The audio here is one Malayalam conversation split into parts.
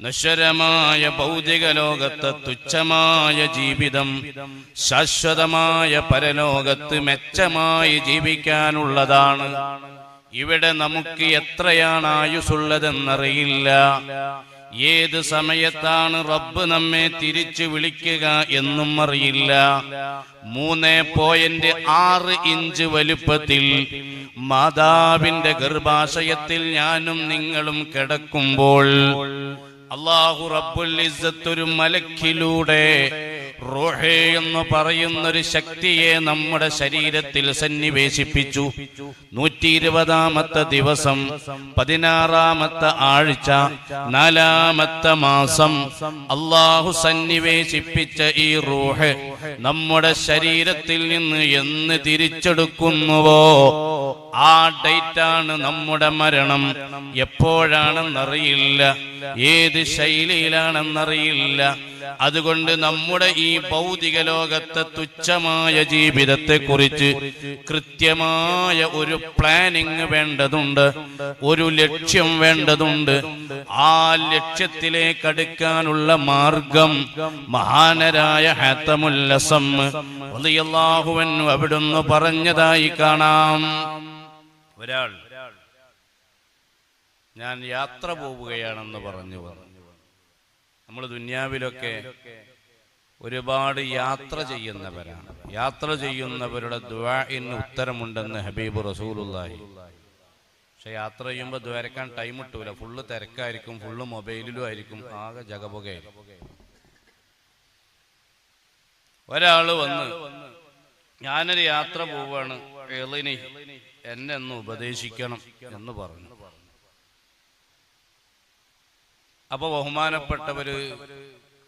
നശ്വരമായ ഭൗതിക ലോകത്ത് തുച്ഛമായ ജീവിതം ശാശ്വതമായ പരലോകത്ത് മെച്ചമായി ജീവിക്കാനുള്ളതാണ്. ഇവിടെ നമുക്ക് എത്രയാണ് ആയുസുള്ളതെന്നറിയില്ല ഏത് സമയത്താണ് റബ്ബ് നമ്മെ തിരിച്ചു വിളിക്കുക എന്നും അറിയില്ല. മൂന്ന് പോയിന്റ് ആറ് ഇഞ്ച് വലുപ്പത്തിൽ മാതാവിന്റെ ഗർഭാശയത്തിൽ ഞാനും നിങ്ങളും കിടക്കുമ്പോൾ അള്ളാഹു റബ്ബുൽ ഇസ്സത്തൊരു മലക്കിലൂടെ റോഹേ എന്ന് പറയുന്നൊരു ശക്തിയെ നമ്മുടെ ശരീരത്തിൽ സന്നിവേശിപ്പിച്ചു. നൂറ്റി ഇരുപതാമത്തെ ദിവസം പതിനാറാമത്തെ ആഴ്ച നാലാമത്തെ മാസം അള്ളാഹു സന്നിവേശിപ്പിച്ച ഈ റൂഹ് നമ്മുടെ ശരീരത്തിൽ നിന്ന് എന്ന് തിരിച്ചെടുക്കുന്നുവോ? ആ ഡേറ്റാണ് നമ്മുടെ മരണം. എപ്പോഴാണെന്നറിയില്ല. ഏത് ശൈലിയിലാണെന്നറിയില്ല. അതുകൊണ്ട് നമ്മുടെ ഈ ഭൗതിക ലോകത്തെ തുച്ഛമായ ജീവിതത്തെ കുറിച്ച് കൃത്യമായ ഒരു പ്ലാനിങ് വേണ്ടതുണ്ട്. ഒരു ലക്ഷ്യം വേണ്ടതുണ്ട്. ആ ലക്ഷ്യത്തിലേക്ക് അടുക്കാനുള്ള മാർഗം മഹാനരായ ഹാത്തമുല്ലസം അവിടുന്ന് പറഞ്ഞതായി കാണാം. ഒരാൾ ഞാൻ യാത്ര പോവുകയാണെന്ന് പറഞ്ഞു നമ്മൾ ദുന്യാവിലൊക്കെ ഒരുപാട് യാത്ര ചെയ്യുന്നവരാണ്. യാത്ര ചെയ്യുന്നവരുടെ ദ്വാഇന് ഉത്തരമുണ്ടെന്ന് ഹബീബ് റസൂലുള്ളാഹി. പക്ഷെ യാത്ര ചെയ്യുമ്പോൾ ദ്വാരക്കാൻ ടൈം കിട്ടൂല. ഫുള്ള് തിരക്കായിരിക്കും ഫുള്ള് മൊബൈലിലും ആയിരിക്കും ആകെ ജഗപുകയായിരിക്കും ഒരാൾ വന്ന് ഞാനൊരു യാത്ര പോവാണ് എളിനി. എന്നെ ഒന്ന് ഉപദേശിക്കണം എന്ന് പറഞ്ഞു. അപ്പൊ ബഹുമാനപ്പെട്ടവര്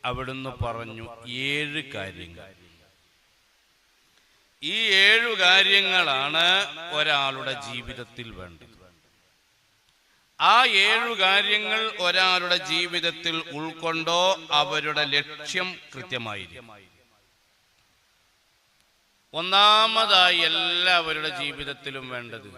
അവിടുന്ന് പറഞ്ഞു ഏഴ് കാര്യങ്ങൾ. ഈ ഏഴു കാര്യങ്ങളാണ് ഒരാളുടെ ജീവിതത്തിൽ വേണ്ടത്. ആ ഏഴു കാര്യങ്ങൾ ഒരാളുടെ ജീവിതത്തിൽ ഉൾക്കൊണ്ടോ അവരുടെ ലക്ഷ്യം കൃത്യമായിരിക്കും. ഒന്നാമതായി എല്ലാവരുടെ ജീവിതത്തിലും വേണ്ടത്.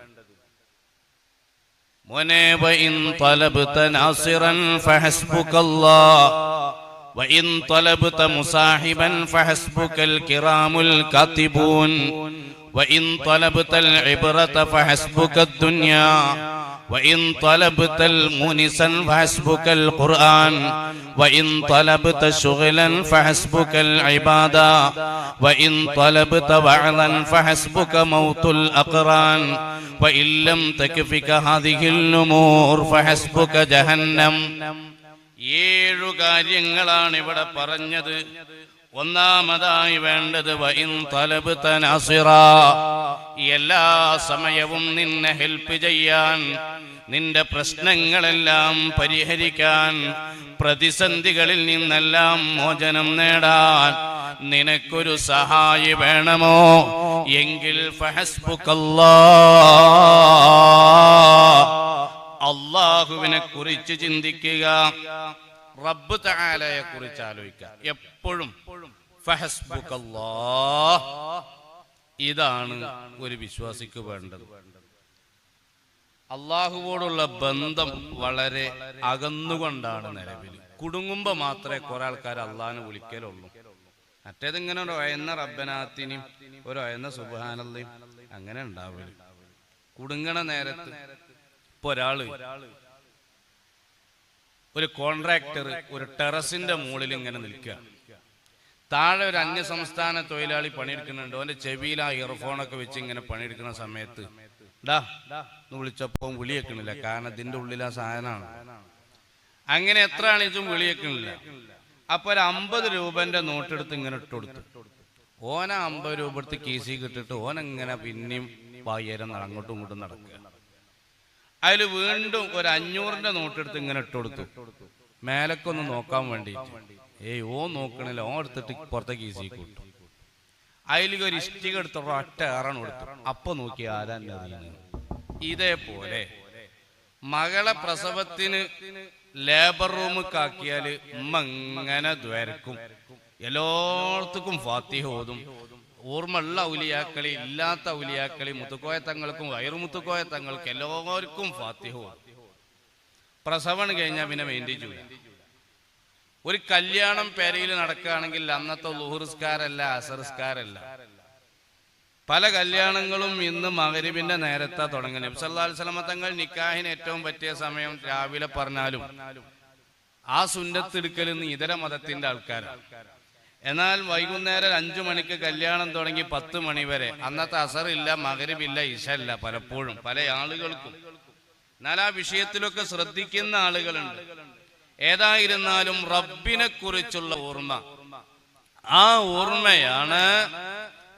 മോനെ വഇൻ طلبت ناصرا فحسبك الله وإن طلبت مصاحبا فحسبك الكرام الكاتبون وإن طلبت العبرة فحسبك الدنيا وإن طلبت المونسا فحسبك القرآن وإن طلبت شغلا فحسبك العبادة وإن طلبت وعظا فحسبك موت الأقران وإن لم تكفك هذه الأمور فحسبك جهنم ഏഴു കാര്യങ്ങളാണ് ഇവിടെ പറഞ്ഞത് ഒന്നാമതായി വേണ്ടത് എല്ലാ സമയവും നിന്നെ ഹെൽപ്പ് ചെയ്യാൻ നിന്റെ പ്രശ്നങ്ങളെല്ലാം പരിഹരിക്കാൻ പ്രതിസന്ധികളിൽ നിന്നെല്ലാം മോചനം നേടാൻ നിനക്കൊരു സഹായി വേണമോ? എങ്കിൽ അള്ളാഹുവിനെ കുറിച്ച് ചിന്തിക്കുക റബ്ബ് തആലയെ കുറിച്ച് ആലോചിക്കുക. എപ്പോഴും. ഇതാണ് ഒരു വിശ്വാസിക്ക് വേണ്ടത്. അള്ളാഹുവോടുള്ള ബന്ധം വളരെ അകന്നുകൊണ്ടാണ് നിലവിൽ കുടുങ്ങുമ്പോ മാത്രമേ കുറെ ആൾക്കാർ അള്ളാഹിനെ വിളിക്കലുള്ളൂ. മറ്റേതിങ്ങനെ ഒരു ഒയന്ന റബ്ബനാത്തിനും ഒരു ഒയന്ന സുബാനല്ലയും അങ്ങനെ ഉണ്ടാവില്ല കുടുങ്ങണ നേരത്ത് ഇപ്പൊ ഒരാൾ ഒരു കോൺട്രാക്ടർ ഒരു ടെറസിന്റെ മുകളിൽ ഇങ്ങനെ നിൽക്കുക. താഴെ ഒരു അന്യ സംസ്ഥാന തൊഴിലാളി പണിയെടുക്കുന്നുണ്ട്. അവന്റെ ചെവിയിൽ ആ ഇയർഫോണൊക്കെ വെച്ച് ഇങ്ങനെ പണിയെടുക്കുന്ന സമയത്ത്. ഡാ എന്ന് വിളിച്ചപ്പോ വിളിയേക്കണില്ല. കാരണം ഇതിന്റെ ഉള്ളിൽ ആ സാധനമാണ്. അങ്ങനെ എത്ര ആണിച്ചും വിളിയേക്കണില്ല. അപ്പൊ ഒരു അമ്പത് രൂപന്റെ നോട്ടെടുത്ത് ഇങ്ങനെ ഇട്ടുകൊടുത്തു ഓന അമ്പത് രൂപ എടുത്ത് കീസി കിട്ടിട്ട് ഓൻ ഇങ്ങനെ പിന്നെയും വൈകേരം അങ്ങോട്ടും ഇങ്ങോട്ടും നടക്കുക. അതിൽ വീണ്ടും ഒരു അഞ്ഞൂറിന്റെ നോട്ടെടുത്ത് ഇങ്ങനെ ഇട്ടുകൊടുത്തു മേലക്കൊന്ന് നോക്കാൻ വേണ്ടിയിട്ട്. ഏയ് ഓ നോക്കണില്ല. ഓ എടുത്തിട്ട് പുറത്തേക്ക് ഈസി കൂട്ടു അതിലേക്ക് ഒരു ഇഷ്ടിക എടുത്ത ഒറ്റ ഏറാണ് കൊടുത്തു അപ്പൊ നോക്കി ആരാ ഇതേപോലെ മകളെ പ്രസവത്തിന് ലേബർ റൂമിക്കാക്കിയാൽ ഉമ്മ ഇങ്ങനെ ദ്വരക്കും. എല്ലായിടത്തും ഫാത്തിഹ ഓതും. ഓർമ്മയുള്ള ഔലിയാക്കളി ഇല്ലാത്ത ഔലിയാക്കളി മുത്തുക്കോയ തങ്ങൾക്കും വയറുമുത്തുക്കോയ തങ്ങൾക്കും എല്ലാവർക്കും ഫാത്തിഹ ഓതും. പ്രസവം കഴിഞ്ഞാൽ പിന്നെ വേണ്ടി ചെയ്യൂല ഒരു കല്യാണം പെരയിൽ നടക്കുകയാണെങ്കിൽ അന്നത്തെ ലുഹുറിസ്കാരല്ല അസറിസ്കാരല്ല. പല കല്യാണങ്ങളും ഇന്ന് മകരിബിന്റെ നേരത്തെ തുടങ്ങുന്നത്. നബി സല്ലല്ലാഹു അലൈഹി വസല്ലമ തങ്ങൾ നിക്കാഹിന് ഏറ്റവും പറ്റിയ സമയം രാവിലെ പറഞ്ഞാലും ആ സുന്നത്തെടുക്കൽ ഇന്ന് ഇതര മതത്തിന്റെ ആൾക്കാരാണ് എന്നാൽ വൈകുന്നേരം അഞ്ചു മണിക്ക് കല്യാണം തുടങ്ങി പത്ത് മണി വരെ അന്നത്തെ അസറില്ല മകരിബില്ല ഇശല്ല പലപ്പോഴും പല ആളുകൾക്കും. എന്നാൽ ആ വിഷയത്തിലൊക്കെ ശ്രദ്ധിക്കുന്ന ആളുകളുണ്ട്. ഏതായിരുന്നാലും റബ്ബിനെ കുറിച്ചുള്ള ഓർമ്മ. ആ ഓർമ്മയാണ്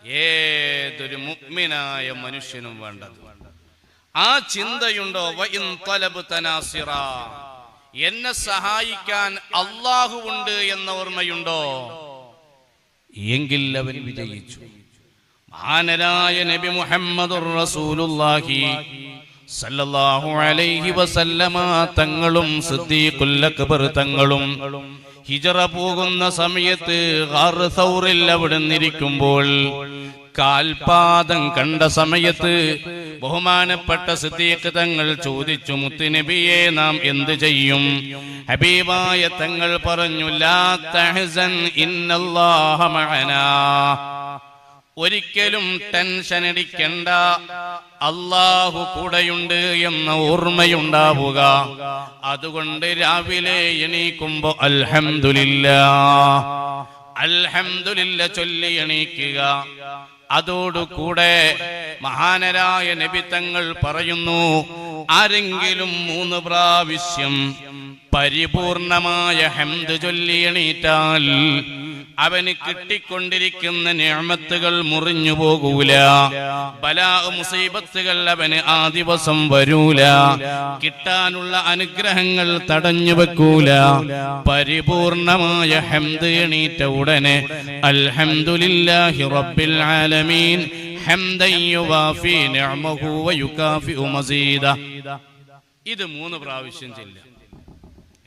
ഏതൊരു മുഗ്മിനായ മനുഷ്യനും വേണ്ടത്. ആ ചിന്തയുണ്ടോ? വഇൻ തലബ്ത നാസിറ. എന്നെ സഹായിക്കാൻ അള്ളാഹുവുണ്ട് എന്ന ഓർമ്മയുണ്ടോ? എങ്കിൽ അവൻ വിജയിച്ചു. മഹാനരായ നബി മുഹമ്മദ് റസൂലുള്ളാഹി. സല്ലല്ലാഹു അലൈഹി വസല്ലമ തങ്ങളും സിദ്ദീഖുൽ അക്ബർ തങ്ങളും ഹിജറ പോകുന്ന സമയത്ത് സൗറിൽ അവിടെ നിന്നിരിക്കുമ്പോൾ കാൽപാദം കണ്ട സമയത്ത് ബഹുമാനപ്പെട്ട സിദ്ദീഖ് തങ്ങൾ ചോദിച്ചു മുത്തുനബിയെ നാം എന്ത് ചെയ്യും? ഹബീബായ തങ്ങൾ പറഞ്ഞു ലാ തഹ്സൻ ഇന്നല്ലാഹ മഅനാ. ഒരിക്കലും ടെൻഷൻ അടിക്കണ്ട. അള്ളാഹു കൂടെയുണ്ട് എന്ന ഓർമ്മയുണ്ടാവുക. അതുകൊണ്ട് രാവിലെ എണീക്കുമ്പോ അൽഹംദുലില്ല. അൽഹംദുലില്ല ചൊല്ലി എണീക്കുക. അതോടുകൂടെ മഹാനരായ നബിത്തങ്ങൾ പറയുന്നു ആരെങ്കിലും മൂന്ന് പ്രാവശ്യം പരിപൂർണമായ ഹംദ് ചൊല്ലി എണീറ്റാൽ അവന് കിട്ടിക്കൊണ്ടിരിക്കുന്ന നിയമത്തുകൾ മുറിഞ്ഞു പോകൂല. ബലാ മുസീബത്തുകൾ അവന് ആ ദിവസം വരൂല. കിട്ടാനുള്ള അനുഗ്രഹങ്ങൾ തടഞ്ഞു വെക്കൂല. പരിപൂർണമായ ഹംദ് എണീറ്റ ഉടനെ അൽഹംദുലില്ലാഹി റബ്ബിൽ ആലമീൻ മസീദ. ഇത് മൂന്ന് പ്രാവശ്യം ചെല്ലുക.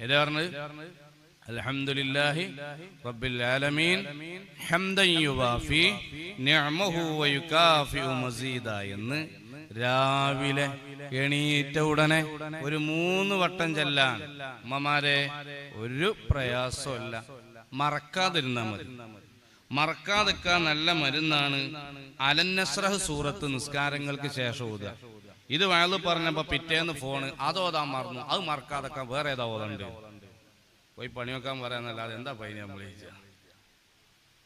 ഏതാ പറഞ്ഞത്? അൽഹംദുലില്ലാഹി رب العالمين حمدا يوافي نعمه ويكافئ مزيدا എന്ന് രാവിലെ എണീറ്റ ഉടനെ ഒരു മൂന്ന് വട്ടം ചെല്ലാൻ അമ്മമാരെ ഒരു പ്രയാസമല്ല മറക്കാതിരുന്നാ മതി. മറക്കാതിക്കാൻ നല്ല മരുന്നാണ് അലന്നസ്രഹ് സൂറത്ത് നിസ്കാരങ്ങൾക്ക് ശേഷം ഓതുക. ഇത് വയൽ പറഞ്ഞപ്പോ പിറ്റേന്ന് ഫോണ് അതോതാ മറന്നു. അത് മറക്കാതൊക്കെ വേറെ ഏതാ ഓതണ്ട്? പോയി പണി വെക്കാൻ പറയാന്നല്ലാതെ എന്താ പൈന നമ്മൾ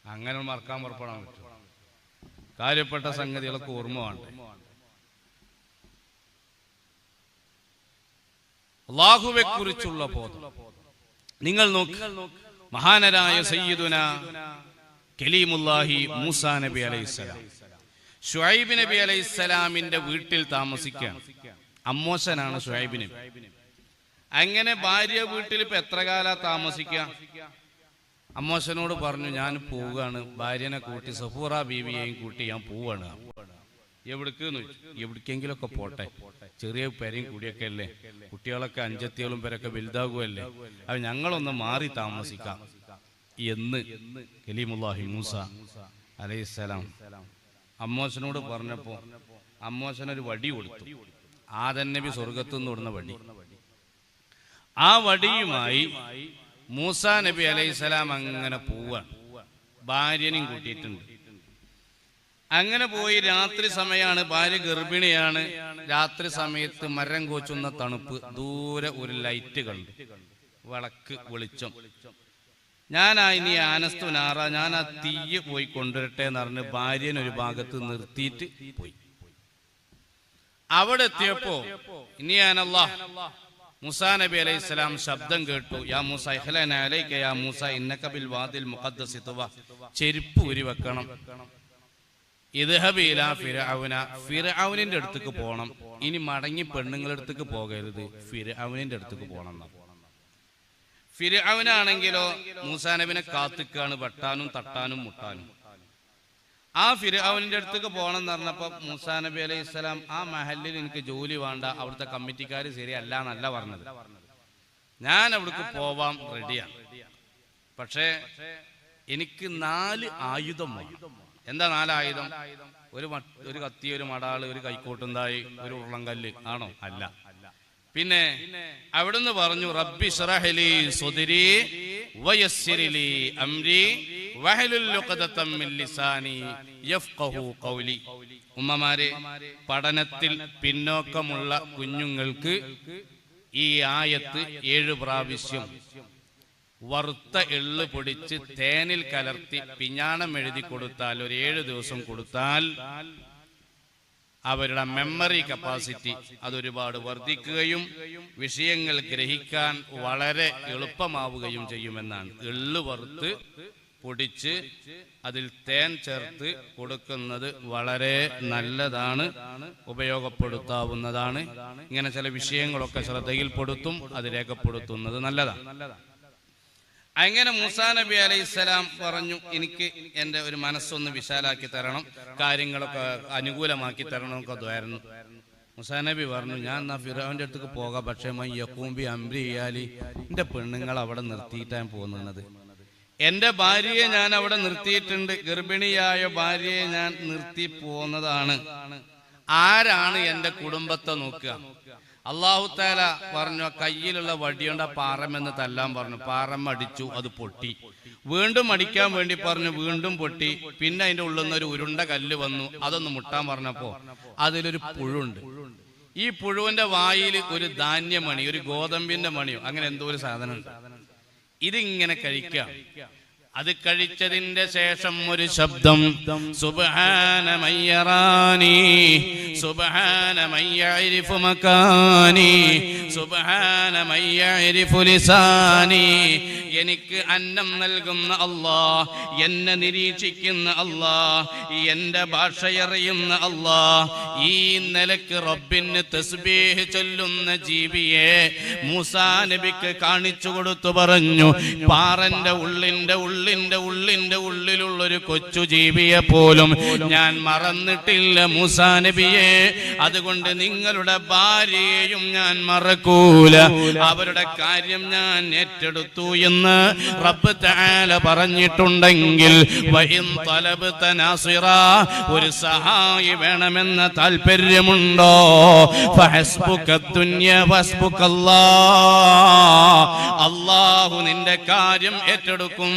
അങ്ങനെ മറക്കാൻ പുറപ്പെടാൻ പറ്റും? കാര്യപ്പെട്ട സംഗതികളൊക്കെ ഓർമ്മ വേണ്ടേ? അള്ളാഹുവെ കുറിച്ചുള്ള ബോധം. നിങ്ങൾ നോക്കി. മഹാനരായ സയ്യിദുന കലീമുല്ലാഹി മൂസ നബി അലൈഹിസ്സലാം. ഷുഹൈബ് നബി അലൈഹിസ്സലാമിന്റെ വീട്ടിൽ താമസിക്കാൻ അമ്മോശനാണ് ഷുഹൈബ് നബി. അങ്ങനെ ഭാര്യ വീട്ടിൽ ഇപ്പൊ എത്ര കാലാ താമസിക്ക? അമ്മോശനോട് പറഞ്ഞു ഞാൻ പോവുകയാണ്. ഭാര്യനെ കൂട്ടി സഫൂറ ബീവിയെയും കൂട്ടി ഞാൻ പോവാണ് എവിടേക്ക് എവിടേക്കെങ്കിലൊക്കെ പോട്ടെ. ചെറിയ പെരയും കൂടിയൊക്കെ അല്ലേ? കുട്ടികളൊക്കെ അഞ്ചത്തിയോളം പേരൊക്കെ വലുതാകുമല്ലേ അപ്പൊ ഞങ്ങളൊന്ന് മാറി താമസിക്കാം. എന്ന് കലീമുല്ലാഹി മൂസ അലൈഹിസ്സലാം അമ്മോശനോട് പറഞ്ഞപ്പോ അമ്മോശനൊരു വടി കൊടുത്തു. ആദൻ നബി സ്വർഗത്തു നിന്ന് വിടുന്ന വടി. ആ വടിയുമായി മൂസ നബി അലൈഹിസ്സലാം അങ്ങനെ പോവാണ് ഭാര്യനെയും കൂട്ടിയിട്ടുണ്ട്. അങ്ങനെ പോയി രാത്രി സമയമാണ് ഭാര്യ ഗർഭിണിയാണ്. രാത്രി സമയത്ത് മരം കോച്ചുന്ന തണുപ്പ് ദൂരെ ഒരു ലൈറ്റ് കണ്ടു. വിളക്ക് വെളിച്ചം. ഞാനാ ഇനി ആനസ്തു നാറ ഞാൻ ആ തീയ് പോയി കൊണ്ടുവരട്ടെ എന്ന് പറഞ്ഞ് ഭാര്യൻ ഒരു ഭാഗത്ത് നിർത്തിയിട്ട് പോയി. അവിടെ എത്തിയപ്പോ ഇനി ഞാനല്ലാ മുസാ നബി അലൈഹി സ്വലാം ശബ്ദം കേട്ടു. യാ മൂസ യാ മൂസ ഇന്നക ബിൽ വാദിൽ മുഖദ്ദസി ചെരുപ്പ് ഊരി വെക്കണം. ഫിർഔന അടുത്തേക്ക് പോകണം ഇനി മടങ്ങി പെണ്ണുങ്ങളുടെ അടുത്തേക്ക് പോകരുത്. ഫിർഔനിന്റെ അടുത്തേക്ക് പോകണം. ഫിർഔനാണെങ്കിലോ മൂസാ നബിനെ കാത്തിക്കാണ് വെട്ടാനും തട്ടാനും മുട്ടാനും. ആ ഫിർഔനിന്റെ അടുത്തേക്ക് പോകണം എന്ന് പറഞ്ഞപ്പോ മൂസാ നബി അലൈഹി സ്വലാം ആ മഹലിൽ എനിക്ക് ജോലി വേണ്ട അവിടുത്തെ കമ്മിറ്റിക്കാർ ശരിയല്ല എന്നല്ല പറഞ്ഞത്. ഞാൻ അവിടേക്ക് പോവാം റെഡിയാണ് പക്ഷേ എനിക്ക് നാല് ആയുധം എന്താ നാല് ആയുധം? ഒരു ഒരു കത്തി ഒരു മടാൾ ഒരു കൈക്കോട്ടുണ്ടായി ഒരു ഉരുളങ്കല്ല് ആണോ? അല്ല. പിന്നെ അവിടുന്ന് പറഞ്ഞു റബ്ബി ഉമ്മമാരെ പഠനത്തിൽ പിന്നോക്കമുള്ള കുഞ്ഞുങ്ങൾക്ക് ഈ ആയത്ത് ഏഴ് പ്രാവശ്യം. വറുത്ത എള്ള് പൊടിച്ച് തേനിൽ കലർത്തി പിഞ്ഞാണം എഴുതി കൊടുത്താൽ ഒരു ഏഴ് ദിവസം കൊടുത്താൽ അവരുടെ മെമ്മറി കപ്പാസിറ്റി അതൊരുപാട് വർദ്ധിക്കുകയും വിഷയങ്ങൾ ഗ്രഹിക്കാൻ വളരെ എളുപ്പമാവുകയും ചെയ്യുമെന്നാണ്. എള്ള് വറുത്ത് പൊടിച്ച് അതിൽ തേൻ ചേർത്ത് കൊടുക്കുന്നത് വളരെ നല്ലതാണ് ഉപയോഗപ്പെടുത്താവുന്നതാണ്. ഇങ്ങനെ ചില വിഷയങ്ങളൊക്കെ ശ്രദ്ധയിൽപ്പെടുത്തും അത് രേഖപ്പെടുത്തുന്നത് നല്ലതാണ്. അങ്ങനെ മൂസാ നബി അലൈഹിസ്സലാം പറഞ്ഞു എനിക്ക് എന്റെ ഒരു മനസ്സൊന്ന് വിശാലാക്കി തരണം കാര്യങ്ങളൊക്കെ അനുകൂലമാക്കി തരണം ഒക്കെ ദ്വായിരുന്നു മുസാ നബി പറഞ്ഞു ഞാൻ എന്നാ ഫിറോന്റെ അടുത്തേക്ക് പോകാം പക്ഷേ മയ്യക്കൂമ്പി അംബ്രി ചെയ്യാലി എന്റെ പെണ്ണുങ്ങൾ അവിടെ നിർത്തിയിട്ടാണ് പോകുന്നത് എന്റെ ഭാര്യയെ ഞാൻ അവിടെ നിർത്തിയിട്ടുണ്ട്. ഗർഭിണിയായ ഭാര്യയെ ഞാൻ നിർത്തി പോന്നതാണ് ആരാണ് എന്റെ കുടുംബത്തെ നോക്കുക? അള്ളാഹു താല പറഞ്ഞു കയ്യിലുള്ള വടിയുണ്ട പാറമെന്ന് തല്ലാൻ പറഞ്ഞു. പാറം അടിച്ചു അത് പൊട്ടി. വീണ്ടും അടിക്കാൻ വേണ്ടി പറഞ്ഞു വീണ്ടും പൊട്ടി. പിന്നെ അതിന്റെ ഉള്ളിൽ നിന്ന് ഒരു ഉരുണ്ട കല്ല് വന്നു. അതൊന്ന് മുട്ടാൻ പറഞ്ഞപ്പോ അതിലൊരു പുഴുണ്ട്. ഈ പുഴുവിന്റെ വായിൽ ഒരു ധാന്യമണി ഒരു ഗോതമ്പിന്റെ മണിയോ അങ്ങനെ എന്തോ ഒരു സാധനം ഉണ്ട് ഇതിങ്ങനെ കഴിക്കാം. അത് കഴിച്ചതിന്റെ ശേഷം ഒരു ശബ്ദം സുബ്ഹാനമയ്യറാനി സുബ്ഹാനമയ്യരിഫു മക്കാനി സുബ്ഹാനമയ്യരിഫു ലിസാനി എനിക്ക് അന്നം നൽകുന്ന അല്ലാ എന്നെ നിരീക്ഷിക്കുന്ന അല്ലാ എന്റെ ഭാഷയറിയുന്ന അല്ലാ ഈ നിലയ്ക്ക് റബ്ബിന് തസ്ബീഹ് ചൊല്ലുന്ന ജീവിയെ മൂസാ നബിക്ക് കാണിച്ചു കൊടുത്തു പറഞ്ഞു പാറന്റെ ഉള്ളിന്റെ ഉള്ളിന്റെ ഉള്ളിന്റെ ഉള്ളിലുള്ളൊരു കൊച്ചു ജീവിയെ പോലും ഞാൻ മറന്നിട്ടില്ല മൂസാ നബിയെ. അതുകൊണ്ട് നിങ്ങളുടെ ഭാര്യയെയും ഞാൻ മറക്കൂല. അവരുടെ കാര്യം ഞാൻ ഏറ്റെടുത്തു എന്ന് റബ്ബ് താല പറഞ്ഞിട്ടുണ്ടെങ്കിൽ ഒരു സഹായി വേണമെന്ന താല്പര്യമുണ്ടോ? അള്ളാഹു നിന്റെ കാര്യം ഏറ്റെടുക്കും.